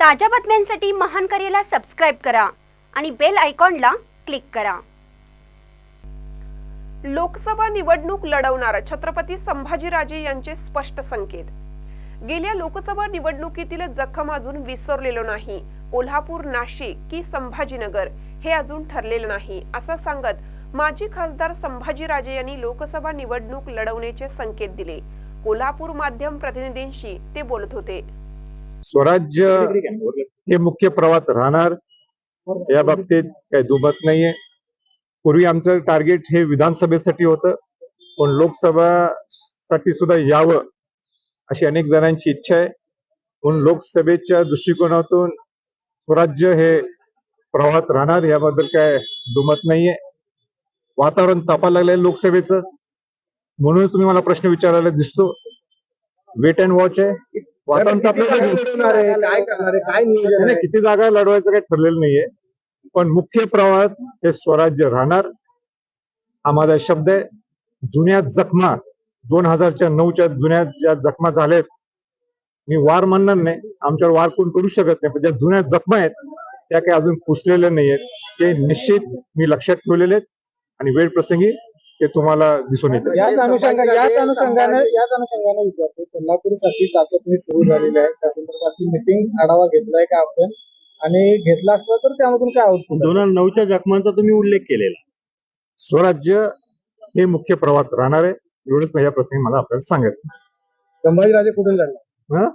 ताज्या बातम्यांसाठी महान करेला सबस्क्राईब करा आणि बेल आयकॉनला क्लिक करा. लोकसभा निवडणूक लढवणार छत्रपती संभाजीराजे यांचे स्पष्ट संकेत. गेल्या लोकसभा निवडणुकीतील जखम अजून विसरलेलो नाही. कोल्हापूर नाशिक की संभाजीनगर हे अजून ठरलेलं नाही असं सांगत माजी खासदार संभाजीराजे यांनी लोकसभा निवडणूक लढवण्याचे संकेत दिले. कोल्हापूर माध्यम प्रतिनिधींशी ते बोलत होते. स्वराज्य हे मुख्य प्रवाहात राहणार. या बाबतीत काही दुमत नाहीये. पूर्वी आमचं टार्गेट हे विधानसभेसाठी होतं. पण लोकसभासाठी सुद्धा यावं अशी अनेक जणांची इच्छा आहे. म्हणून लोकसभेच्या दृष्टिकोनातून स्वराज्य हे प्रवाहात राहणार याबद्दल काय दुमत नाहीये. वातावरण तापायला लागलंय लोकसभेचं. म्हणून तुम्ही मला प्रश्न विचारायला दिसतो. वेट अँड वॉच आहे. वातावरण नाही, नाही, किती जागा लढवायचं काही ठरलेलं नाहीये. पण मुख्य प्रवाहात हे स्वराज्य राहणार. हा माझा शब्द आहे. जुन्या जखमा दोन हजारच्या नऊच्या जुन्या ज्या जखमा झाल्यात मी वार म्हणणार नाही. आमच्यावर वार कोण करू शकत नाही. पण ज्या जुन्या जखमा आहेत त्या काही अजून पुसलेल्या नाहीयेत. ते निश्चित मी लक्षात ठेवलेले आहेत. आणि वेळ प्रसंगी ते तुम्हाला दिसून येते. याच अनुषंगाने याच अनुषंगाने याच अनुषंगाने विचारतो कोल्हापूरसाठी चाचपणी सुरू झालेली आहे. त्या संदर्भातली मिटिंग आढावा घेतलाय का आपण? आणि घेतला असला तर त्यामधून काय आउटपुट दोन हजार नऊच्या जखमांचा तुम्ही उल्लेख केलेला. स्वराज्य हे मुख्य प्रवाहात राहणार आहे. एवढंच मी या प्रसंगी मला आपल्याला सांगायचं संभाजीराजे कुठून लढणार? हा?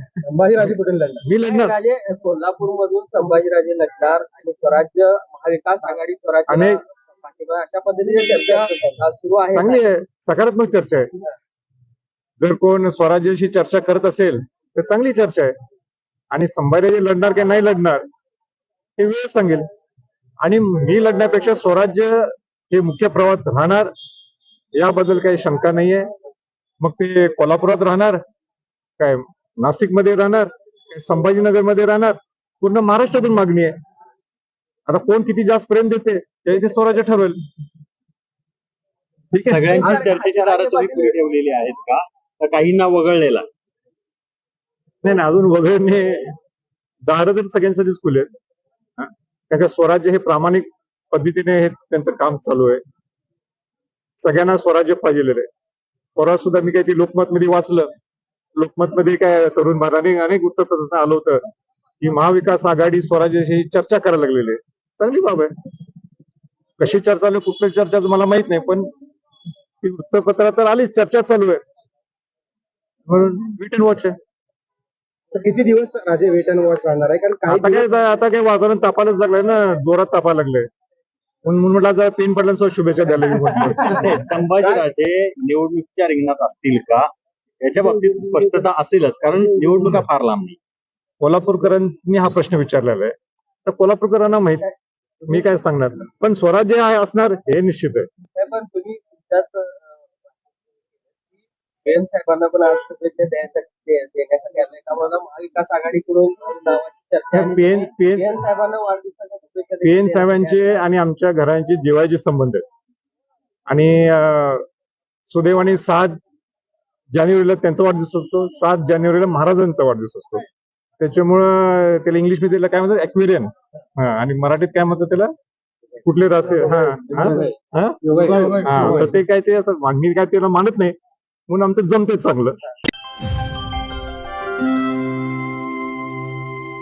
संभाजीराजे कुठून लढणार? मी लढणार. राजे कोल्हापूर मधून संभाजीराजे लढणार आणि स्वराज्य महाविकास आघाडी स्वराज्य अनेक- अशा पद्धतीने चर्चा सुरू चांगली आहे. सकारात्मक चर्चा आहे. जर कोण स्वराज्याशी चर्चा करत असेल तर चांगली चर्चा आहे. आणि संभाजी लढणार की नाही लढणार हे वेळ सांगेल. आणि मी लढण्यापेक्षा स्वराज्य हे मुख्य प्रवाहात राहणार याबद्दल काही शंका नाहीये. मग ते कोल्हापुरात राहणार काय नाशिकमध्ये राहणार काय संभाजीनगरमध्ये राहणार पूर्ण महाराष्ट्रातून मागणी आहे. आता कोण किती जास्त प्रेम देते ते ते स्वराज्य ठरवेल. ठीक आहे. सगळ्यांची चर्चेची दारं तुम्ही खुली ठेवलेली आहेत का? तर काहींना वगळलेला. नाही नाही अजून वगळणे दार तर सगळ्यांसाठीच खुले आहेत. हा? कारण का स्वराज्य हे प्रामाणिक पद्धतीने हे त्यांचं काम चालू आहे. सगळ्यांना स्वराज्य पाहिजे आहे. परवा सुद्धा मी काही ते लोकमत मध्ये वाचलं. लोकमत मध्ये काय तरुण भारताने अनेक उत्तर आलं होतं. की महाविकास आघाडी स्वराज्याशी चर्चा करायला लागलेली आहे. चांगली बाब आहे. कशी चर्चा आहे, कुठली चर्चा मला माहीत नाही पण ती वृत्तपत्रात तर आलीच चर्चा चालू आहे. म्हणून वेट अँड वॉच आहे. तर किती दिवस राजे वेट अँड वॉच राहणार आहे? कारण काही आता काय दिवस- आता काय वातावरण तापायलाच लागलंय ना जोरात तापायला लागलंय. म्हणून म्हटलं जरा पेन पडल्यानं शुभेच्छा द्यायला लागली म्हटलं. नाही, संभाजीराजे निवडणुकीच्या रिंगणात असतील का? याच्या बाबतीत स्पष्टता असेलच कारण निवडणुका फार लांब नाही. कोल्हापूरकरांनी हा प्रश्न विचारलेला आहे. तर कोल्हापूरकरांना माहीत मी काय सांगणार पण स्वराज्य आहे असणार हे निश्चित आहे. पण तुम्ही साहेबांना पण आज शुभेच्छा देण्यासाठी आले महाविकास आघाडीकडून साहेबांना वाढदिवसाच्या पेन देखील साहेबांचे आणि आमच्या घरांचे जिवाळ्याचे संबंध आहेत. आणि सुदैवाने सात जानेवारीला त्यांचा वाढदिवस असतो सात जानेवारीला महाराजांचा वाढदिवस असतो. त्याच्यामुळं त्याला इंग्लिशमध्ये त्याला काय म्हणतात? एक्वेरियन आणि मराठीत काय म्हणतात त्याला कुठले रासे हा हा? हा? हा तर ते काय ते असं मागणी काय त्याला मानत नाही म्हणून आमचं जमते चांगलं